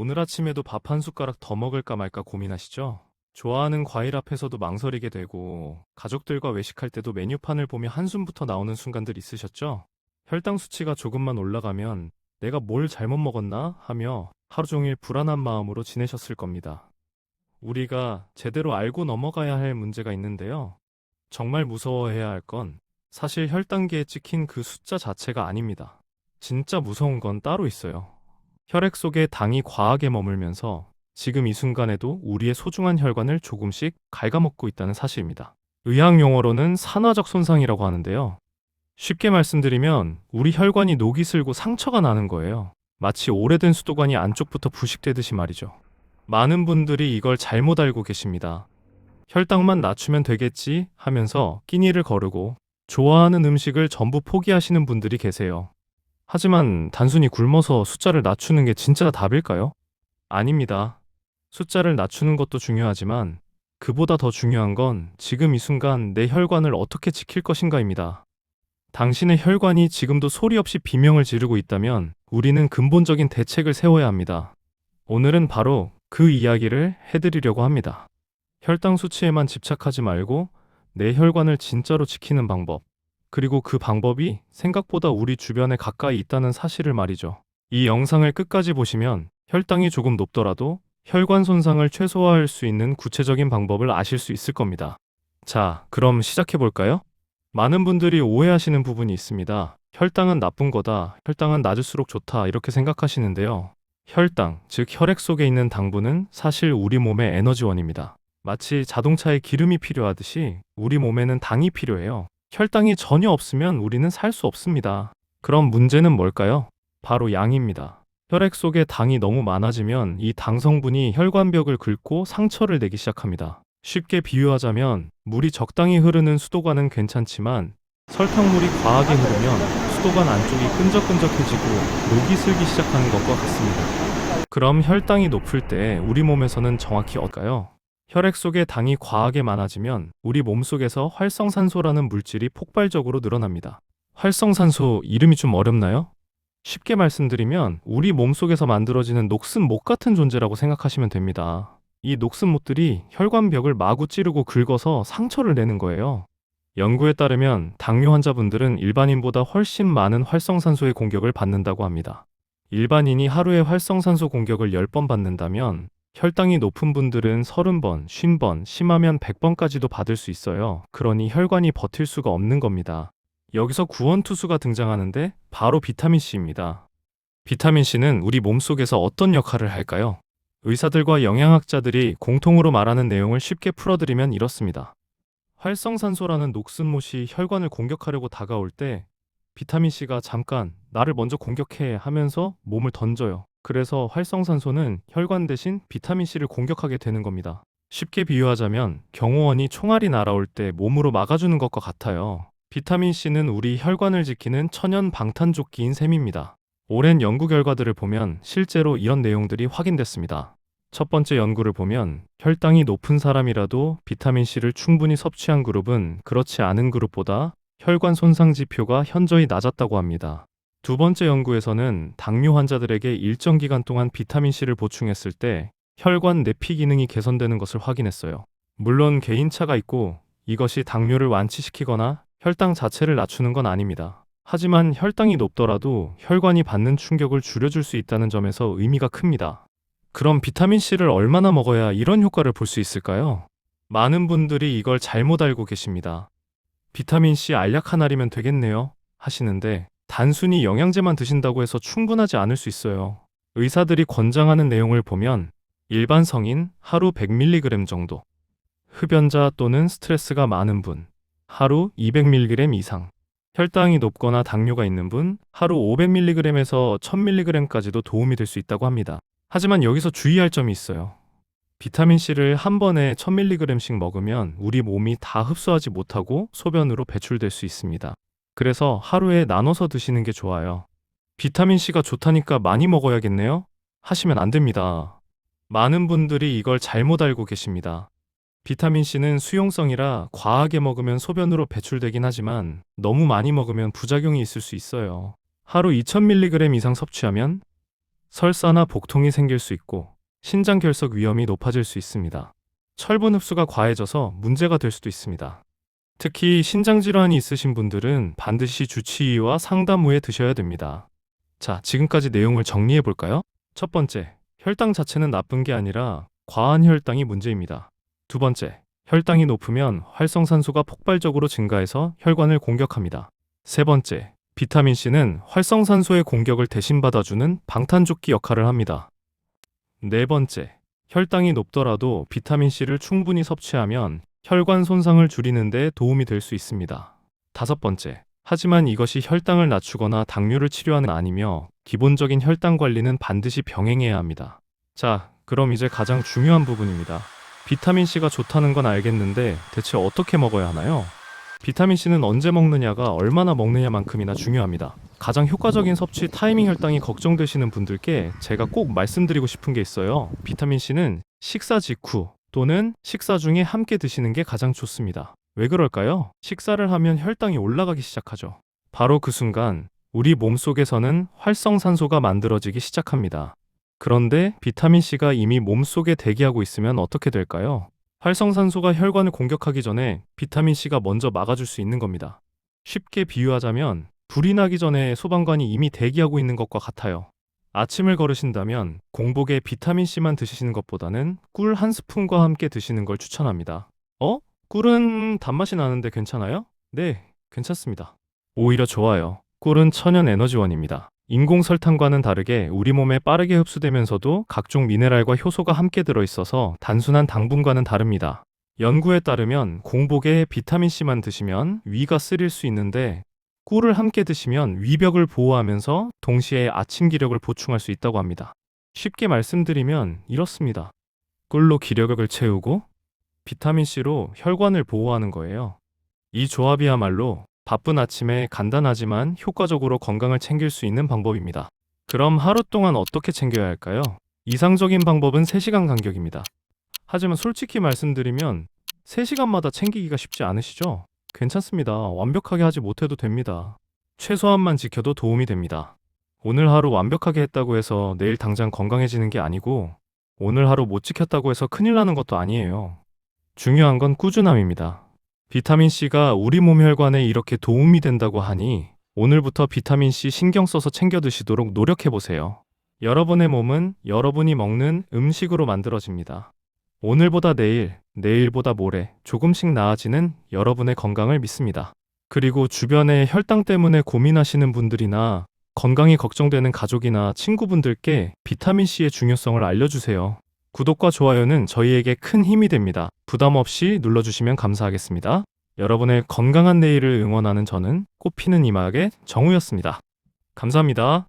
오늘 아침에도 밥 한 숟가락 더 먹을까 말까 고민하시죠? 좋아하는 과일 앞에서도 망설이게 되고 가족들과 외식할 때도 메뉴판을 보며 한숨부터 나오는 순간들 있으셨죠? 혈당 수치가 조금만 올라가면 내가 뭘 잘못 먹었나 하며 하루 종일 불안한 마음으로 지내셨을 겁니다. 우리가 제대로 알고 넘어가야 할 문제가 있는데요. 정말 무서워해야 할 건 사실 혈당계에 찍힌 그 숫자 자체가 아닙니다. 진짜 무서운 건 따로 있어요. 혈액 속에 당이 과하게 머물면서 지금 이 순간에도 우리의 소중한 혈관을 조금씩 갉아먹고 있다는 사실입니다. 의학 용어로는 산화적 손상이라고 하는데요. 쉽게 말씀드리면 우리 혈관이 녹이 슬고 상처가 나는 거예요. 마치 오래된 수도관이 안쪽부터 부식되듯이 말이죠. 많은 분들이 이걸 잘못 알고 계십니다. 혈당만 낮추면 되겠지 하면서 끼니를 거르고 좋아하는 음식을 전부 포기하시는 분들이 계세요. 하지만 단순히 굶어서 숫자를 낮추는 게 진짜 답일까요? 아닙니다. 숫자를 낮추는 것도 중요하지만 그보다 더 중요한 건 지금 이 순간 내 혈관을 어떻게 지킬 것인가입니다. 당신의 혈관이 지금도 소리 없이 비명을 지르고 있다면 우리는 근본적인 대책을 세워야 합니다. 오늘은 바로 그 이야기를 해드리려고 합니다. 혈당 수치에만 집착하지 말고 내 혈관을 진짜로 지키는 방법, 그리고 그 방법이 생각보다 우리 주변에 가까이 있다는 사실을 말이죠. 이 영상을 끝까지 보시면 혈당이 조금 높더라도 혈관 손상을 최소화할 수 있는 구체적인 방법을 아실 수 있을 겁니다. 자, 그럼 시작해 볼까요? 많은 분들이 오해하시는 부분이 있습니다. 혈당은 나쁜 거다, 혈당은 낮을수록 좋다, 이렇게 생각하시는데요. 혈당, 즉 혈액 속에 있는 당분은 사실 우리 몸의 에너지원입니다. 마치 자동차에 기름이 필요하듯이 우리 몸에는 당이 필요해요. 혈당이 전혀 없으면 우리는 살 수 없습니다. 그럼 문제는 뭘까요? 바로 양입니다. 혈액 속에 당이 너무 많아지면 이 당 성분이 혈관벽을 긁고 상처를 내기 시작합니다. 쉽게 비유하자면 물이 적당히 흐르는 수도관은 괜찮지만 설탕물이 과하게 흐르면 수도관 안쪽이 끈적끈적해지고 녹이 슬기 시작하는 것과 같습니다. 그럼 혈당이 높을 때 우리 몸에서는 정확히 어떨까요? 혈액 속에 당이 과하게 많아지면 우리 몸속에서 활성산소라는 물질이 폭발적으로 늘어납니다. 활성산소 이름이 좀 어렵나요? 쉽게 말씀드리면 우리 몸속에서 만들어지는 녹슨 못 같은 존재라고 생각하시면 됩니다. 이 녹슨 못들이 혈관벽을 마구 찌르고 긁어서 상처를 내는 거예요. 연구에 따르면 당뇨 환자분들은 일반인보다 훨씬 많은 활성산소의 공격을 받는다고 합니다. 일반인이 하루에 활성산소 공격을 10번 받는다면 혈당이 높은 분들은 30번, 50번, 심하면 100번까지도 받을 수 있어요. 그러니 혈관이 버틸 수가 없는 겁니다. 여기서 구원투수가 등장하는데 바로 비타민C입니다. 비타민C는 우리 몸속에서 어떤 역할을 할까요? 의사들과 영양학자들이 공통으로 말하는 내용을 쉽게 풀어드리면 이렇습니다. 활성산소라는 녹슨못이 혈관을 공격하려고 다가올 때 비타민C가 잠깐 나를 먼저 공격해 하면서 몸을 던져요. 그래서 활성산소는 혈관 대신 비타민C를 공격하게 되는 겁니다. 쉽게 비유하자면 경호원이 총알이 날아올 때 몸으로 막아주는 것과 같아요. 비타민C는 우리 혈관을 지키는 천연 방탄조끼인 셈입니다. 오랜 연구 결과들을 보면 실제로 이런 내용들이 확인됐습니다. 첫 번째 연구를 보면 혈당이 높은 사람이라도 비타민C를 충분히 섭취한 그룹은 그렇지 않은 그룹보다 혈관 손상 지표가 현저히 낮았다고 합니다. 두 번째 연구에서는 당뇨 환자들에게 일정 기간 동안 비타민C를 보충했을 때 혈관 내피 기능이 개선되는 것을 확인했어요. 물론 개인차가 있고 이것이 당뇨를 완치시키거나 혈당 자체를 낮추는 건 아닙니다. 하지만 혈당이 높더라도 혈관이 받는 충격을 줄여줄 수 있다는 점에서 의미가 큽니다. 그럼 비타민C를 얼마나 먹어야 이런 효과를 볼 수 있을까요? 많은 분들이 이걸 잘못 알고 계십니다. 비타민C 알약 한 알이면 되겠네요. 하시는데 단순히 영양제만 드신다고 해서 충분하지 않을 수 있어요. 의사들이 권장하는 내용을 보면 일반 성인 하루 100mg 정도, 흡연자 또는 스트레스가 많은 분 하루 200mg 이상, 혈당이 높거나 당뇨가 있는 분 하루 500mg에서 1000mg까지도 도움이 될 수 있다고 합니다. 하지만 여기서 주의할 점이 있어요. 비타민C를 한 번에 1000mg씩 먹으면 우리 몸이 다 흡수하지 못하고 소변으로 배출될 수 있습니다. 그래서 하루에 나눠서 드시는 게 좋아요. 비타민C가 좋다니까 많이 먹어야겠네요? 하시면 안 됩니다. 많은 분들이 이걸 잘못 알고 계십니다. 비타민C는 수용성이라 과하게 먹으면 소변으로 배출되긴 하지만 너무 많이 먹으면 부작용이 있을 수 있어요. 하루 2000mg 이상 섭취하면 설사나 복통이 생길 수 있고 신장 결석 위험이 높아질 수 있습니다. 철분 흡수가 과해져서 문제가 될 수도 있습니다. 특히 신장 질환이 있으신 분들은 반드시 주치의와 상담 후에 드셔야 됩니다. 자, 지금까지 내용을 정리해 볼까요? 첫 번째, 혈당 자체는 나쁜 게 아니라 과한 혈당이 문제입니다. 두 번째, 혈당이 높으면 활성산소가 폭발적으로 증가해서 혈관을 공격합니다. 세 번째, 비타민 C는 활성산소의 공격을 대신 받아주는 방탄조끼 역할을 합니다. 네 번째, 혈당이 높더라도 비타민 C를 충분히 섭취하면 혈관 손상을 줄이는 데 도움이 될 수 있습니다. 다섯 번째, 하지만 이것이 혈당을 낮추거나 당뇨를 치료하는 아니며 기본적인 혈당 관리는 반드시 병행해야 합니다. 자, 그럼 이제 가장 중요한 부분입니다. 비타민 C가 좋다는 건 알겠는데 대체 어떻게 먹어야 하나요? 비타민 C는 언제 먹느냐가 얼마나 먹느냐만큼이나 중요합니다. 가장 효과적인 섭취 타이밍 혈당이 걱정되시는 분들께 제가 꼭 말씀드리고 싶은 게 있어요. 비타민 C는 식사 직후 또는 식사 중에 함께 드시는 게 가장 좋습니다. 왜 그럴까요? 식사를 하면 혈당이 올라가기 시작하죠. 바로 그 순간 우리 몸 속에서는 활성산소가 만들어지기 시작합니다. 그런데 비타민 C가 이미 몸 속에 대기하고 있으면 어떻게 될까요? 활성산소가 혈관을 공격하기 전에 비타민 C가 먼저 막아줄 수 있는 겁니다. 쉽게 비유하자면 불이 나기 전에 소방관이 이미 대기하고 있는 것과 같아요. 아침을 걸으신다면 공복에 비타민 C만 드시는 것보다는 꿀 한 스푼과 함께 드시는 걸 추천합니다. 어? 꿀은 단맛이 나는데 괜찮아요? 네, 괜찮습니다. 오히려 좋아요. 꿀은 천연 에너지원입니다. 인공 설탕과는 다르게 우리 몸에 빠르게 흡수되면서도 각종 미네랄과 효소가 함께 들어있어서 단순한 당분과는 다릅니다. 연구에 따르면 공복에 비타민C만 드시면 위가 쓰릴 수 있는데 꿀을 함께 드시면 위벽을 보호하면서 동시에 아침 기력을 보충할 수 있다고 합니다. 쉽게 말씀드리면 이렇습니다. 꿀로 기력을 채우고 비타민C로 혈관을 보호하는 거예요. 이 조합이야말로 바쁜 아침에 간단하지만 효과적으로 건강을 챙길 수 있는 방법입니다. 그럼 하루 동안 어떻게 챙겨야 할까요? 이상적인 방법은 3시간 간격입니다. 하지만 솔직히 말씀드리면 3시간마다 챙기기가 쉽지 않으시죠? 괜찮습니다. 완벽하게 하지 못해도 됩니다. 최소한만 지켜도 도움이 됩니다. 오늘 하루 완벽하게 했다고 해서 내일 당장 건강해지는 게 아니고 오늘 하루 못 지켰다고 해서 큰일 나는 것도 아니에요. 중요한 건 꾸준함입니다. 비타민C가 우리 몸 혈관에 이렇게 도움이 된다고 하니 오늘부터 비타민C 신경 써서 챙겨 드시도록 노력해 보세요. 여러분의 몸은 여러분이 먹는 음식으로 만들어집니다. 오늘보다 내일, 내일보다 모레 조금씩 나아지는 여러분의 건강을 믿습니다. 그리고 주변에 혈당 때문에 고민하시는 분들이나 건강이 걱정되는 가족이나 친구분들께 비타민C의 중요성을 알려주세요. 구독과 좋아요는 저희에게 큰 힘이 됩니다. 부담 없이 눌러주시면 감사하겠습니다. 여러분의 건강한 내일을 응원하는 저는 꽃피는 이마의 정우였습니다. 감사합니다.